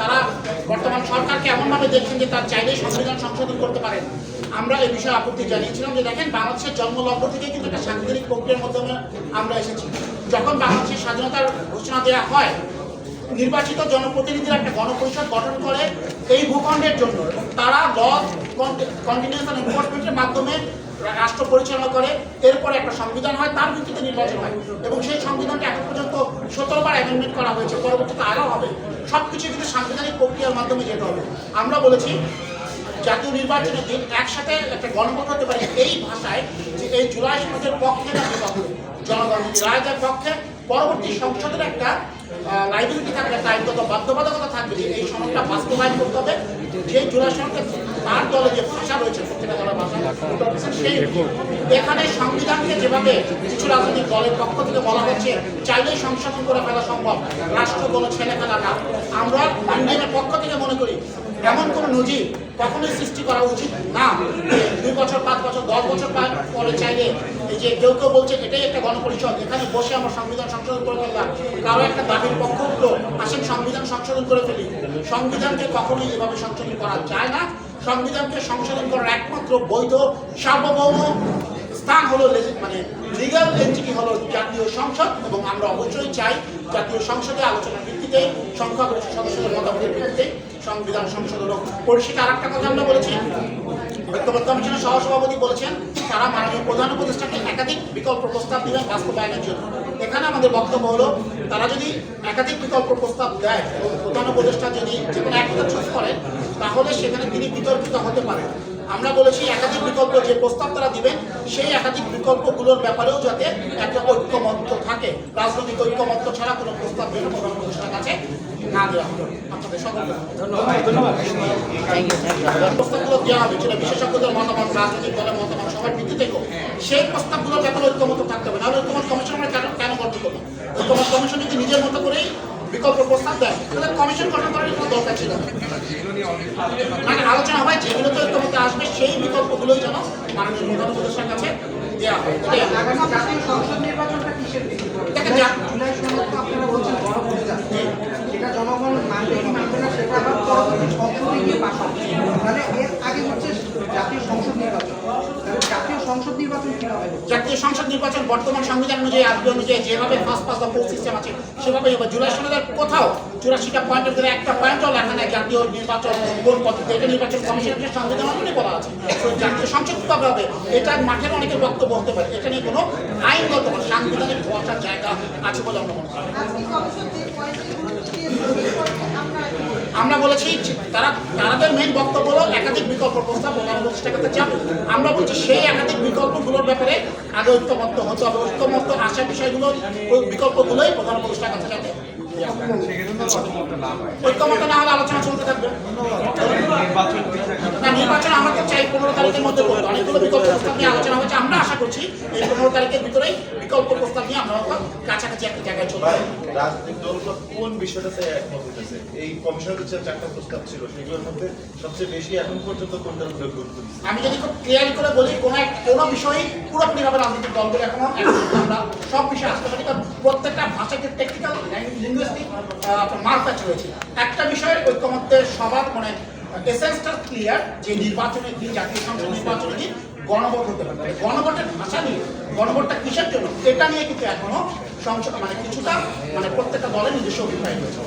তারা বর্তমান সরকারকে এমনভাবে দেখছেন যে তার চাইলেই সংবিধান সংশোধন করতে পারেন। আমরা এই বিষয়ে আপত্তি জানিয়েছিলাম যে দেখেন, বাংলাদেশের জন্মলগ্ন থেকে কিন্তু একটা সাংবিধানিক প্রক্রিয়ার মাধ্যমে আমরা এসেছি। যখন বাংলাদেশের স্বাধীনতার ঘোষণা দেওয়া হয়, নির্বাচিত জনপ্রতিনিধিরা একটা গণপরিষদ গঠন করে এই ভূখণ্ডের জন্য। তারা ল কন্টিনিউশন এনফোর্সমেন্টের মাধ্যমে রাষ্ট্র পরিচালনা করে, এরপরে একটা সংবিধান হয়, তার ভিত্তিতে নির্বাচন হয়। এবং সেই সংবিধানটা এখন পর্যন্ত সতেরো বার অ্যামেন্ডমেন্ট করা হয়েছে, পরবর্তীতে আরও হবে। সব কিছু কিন্তু সাংবিধানিক প্রক্রিয়ার মাধ্যমে যেতে হবে। আমরা বলেছি, জাতীয় নির্বাচনের দিন একসাথে একটা গণভোট হতে পারে এই ভাষায় যে এই জুলাই সমাজের পক্ষে না জনগণ যদি রায় দেয় পক্ষে। পরবর্তী সংসদের একটা লাইবিলিটি থাকবে দায়িত্ব বাধ্যবাধকতা থাকবে এই সনদটা বাস্তবায়ন করতে হবে। যে সনদটা তার দলে যে ভাষা রয়েছে, প্রত্যেকটা দলের ভাষা সেই এখানে সংবিধানকে যেভাবে কিছু রাজনৈতিক দলের পক্ষ থেকে বলা হচ্ছে, চাইলেই সংশোধন করে ফেলা সম্ভব। রাষ্ট্র কোনো ছেলে ফেলা না। আমরা ইন্ডিয়ানের পক্ষ থেকে মনে করি, এমন কোনো নজির কখনোই সৃষ্টি করা উচিত না। দুই বছর, পাঁচ বছর, দশ বছর পরে চাইলে এই যে কেউ কেউ বলছে এটাই একটা গণপরিষদ, এখানে বসে আমরা সংবিধান সংশোধন করে ফেললাম। কারও একটা দাবির পক্ষ উঠল আসেন সংবিধান সংশোধন করে ফেলি। সংবিধানকে কখনোই এভাবে সংশোধন করা যায় না। সংবিধানকে সংশোধন করার একমাত্র বৈধ, সার্বভৌম স্থান হলো মানে লিগাল এন্টিটি হলো জাতীয় সংসদ এবং আমরা অবশ্যই চাই জাতীয় সংসদে আলোচনার ভিত্তিতে সংখ্যাগরিষ্ঠ সদস্যদের মতামতের ভিত্তিতে সংবিধান সংশোধন হোক। পরিষ্কার আর একটা কথা আমরা বলেছি ঐক্যবদ্ধ কমিশনের সহসভাপতি বলেছেন, তারা মাননীয় প্রধান উপদেষ্টাকে একাধিক বিকল্প প্রস্তাব দিবেন বাস্তবায়নের জন্য। এখানে আমাদের বক্তব্য হলো, তারা যদি একাধিক বিকল্প প্রস্তাব দেয় এবং প্রধান উপদেষ্টা যদি যে কোনো একটা চুজ করেন, তাহলে সেখানে তিনি বিতর্কিত হতে পারেন। আমরা বলেছি একাধিক বিকল্প যে প্রস্তাব তারা দিবেন সেই একাধিক বিকল্পগুলোর ব্যাপারেও যাতে একটা ঐক্যমত্য থাকে। রাজনৈতিক ঐক্যমত্য ছাড়া কোনো প্রস্তাব যেন প্রধান উপদেষ্টার কাছে না দেওয়া হবে আপনাদের সকলকে প্রস্তাবগুলো দেওয়া হবে সেটা বিশেষজ্ঞদের মতামত রাজনৈতিক দলের মতামত সবার ভিত্তিতে সেই প্রস্তাবগুলোর ব্যাপারে ঐক্যমত থাকতে হবে। নাহলে ঐক্যমত কমিশন আমরা কেন কেন গঠন করব? ঐক্যমত কমিশন যদি নিজের মতো করেই বিকল্প প্রস্তাব দেয়। তাহলে কমিশন গঠন করার কোনো দরকার ছিল মানে আলোচনা হয় যেগুলোতে ঐক্যমতে আসবে সেই বিকল্পগুলোই যেন মাননীয় প্রধান উপদেষ্টার কাছে দেওয়া হয়। ভিত্তিতে দেখেন, যা- তো। সেটা জনগণ মানবে কি মানবে না সেটা আবার পরবর্তী সংসদে গিয়ে পাশ হবে। তাহলে এর আগে হচ্ছে জাতীয় সংসদ সংসদ নির্বাচন কীভাবে হবে? জাতীয় সংসদ নির্বাচন বর্তমান সংবিধান অনুযায়ী আজকে অনুযায়ী যেভাবে ফার্স্ট পাস দ্য সিস্টেম আছে সেভাবেই হবে। জুলাই সনদের কোথাও চুরাশিটা পয়েন্টের ভিতরে একটা পয়েন্টও লেখা নেই জাতীয় নির্বাচন কোন পদ্ধতি এটা নির্বাচন কমিশনের সংবিধান অনুযায়ী বলা আছে। তো জাতীয় সংসদ কীভাবে হবে? এটা মাঠের অনেকের বক্তব্য হতে পারে। এটা নিয়ে কোনো আইনগত বা সাংবিধানিক বসার জায়গা আছে বলে আমরা মনে করি আমরা বলেছি তারা তাদের মেন বক্তব্য হলো একাধিক বিকল্প প্রস্তাব প্রধান কাছে যাবে আমরা বলছি সেই একাধিক বিকল্পগুলোর ব্যাপারে আগে ঐক্যমত্য হতে হবে। ঐক্যমত্য আসার বিষয়গুলো ওই বিকল্পগুলোই প্রধান উপদেষ্টার কাছে যাবে। ঐক্যমত্য না হলে আলোচনা চলতে থাকবে। না নির্বাচন আমরা তো চাই পনেরো তারিখের মধ্যে করতে। অনেকগুলো বিকল্প প্রস্তাব নিয়ে আলোচনা আশা করছি। এই পনেরো তারিখের ভিতরেই বিকল্প প্রস্তাব নিয়ে আমরা হয়তো কাছাকাছি একটা জায়গায় পারব রাজনৈতিক দলগুলো কোন বিষয়টাতে একমত এই কমিশনের চারটা প্রস্তাব ছিল সেগুলোর মধ্যে সবচেয়ে বেশি এখন পর্যন্ত কোনটার উপরে গুরুত্ব আমি যদি খুব করে বলি কোনো এক কোনো পুরোপুরিভাবে রাজনৈতিক দলগুলো এখনও আমরা সব বিষয়ে আসতে পারি কারণ প্রত্যেকটা ভাষাকে টেকনিক্যাল লিঙ্গুইস্টিক মার্কাচ রয়েছে। একটা বিষয়ে ঐক্যমত্যের সবার মানে এসেন্সটা ক্লিয়ার যে নির্বাচনের দিন জাতীয় সংসদ নির্বাচনের দিন গণভোট হতে পারে। গণভোটের ভাষা নিয়ে, গণভোটটা কিসের জন্য? এটা নিয়ে কিন্তু এখনও সংসদ মানে কিছুটা মানে প্রত্যেকটা দলের নিজস্ব অভিপ্রায় রয়েছে।